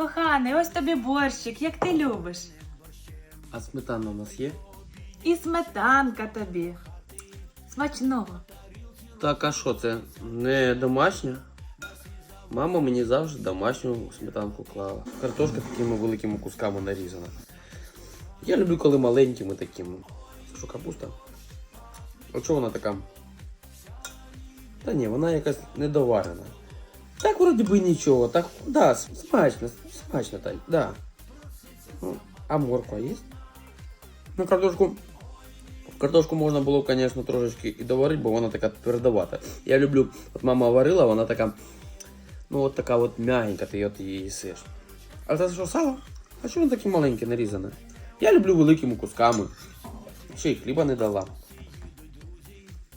Коханий, ось тобі борщик, як ти любиш. А сметана у нас є? І сметанка тобі. Смачного. Так, а що це? Не домашня? Мама мені завжди домашню сметанку клала. Картошка такими великими кусками нарізана. Я люблю, коли маленькими такими. Що, капуста? А чого вона така? Та ні, вона якась недоварена. Так вроді би нічого. Так, да, смачно, смачно так, да. Ну, А морква є? Ну, картошку Картошку можна було, звісно, трошечки і доварити, бо вона така твердовата. Я люблю, от мама варила, вона така, ну от така от м'ягенька, ти от її їсиш. А це що сало? А чому воно таке маленьке нарізане? Я люблю великими кусками. Ще й хліба не дала.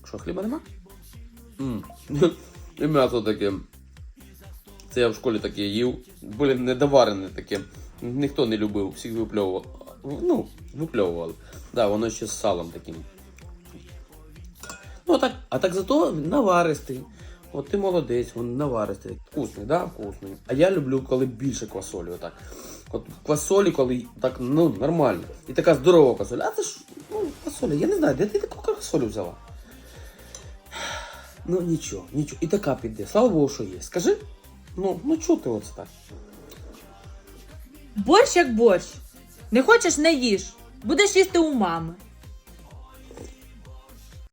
Що, хліба нема? М. І м'ясо таке. Це я в школі таке їв. Блін, недоварене таке. Ніхто не любив, всіх випльовував. Ну, випльовували. Да, воно ще з салом таким. Ну, а так, а так зато наваристий. От ти молодець, він наваристий. Вкусний, да? Вкусний. А я люблю, коли більше квасолі. Отак. От квасолі, коли так, ну, нормально. І така здорова квасоля. А це ж, ну, квасоля, я не знаю, де ти таку квасолю взяла? Ну нічого, нічого. І така піде. Слава Богу, що є. Скажи? Ну, ну чого ти оце так? Борщ як борщ. Не хочеш, не їж. Будеш їсти у мами.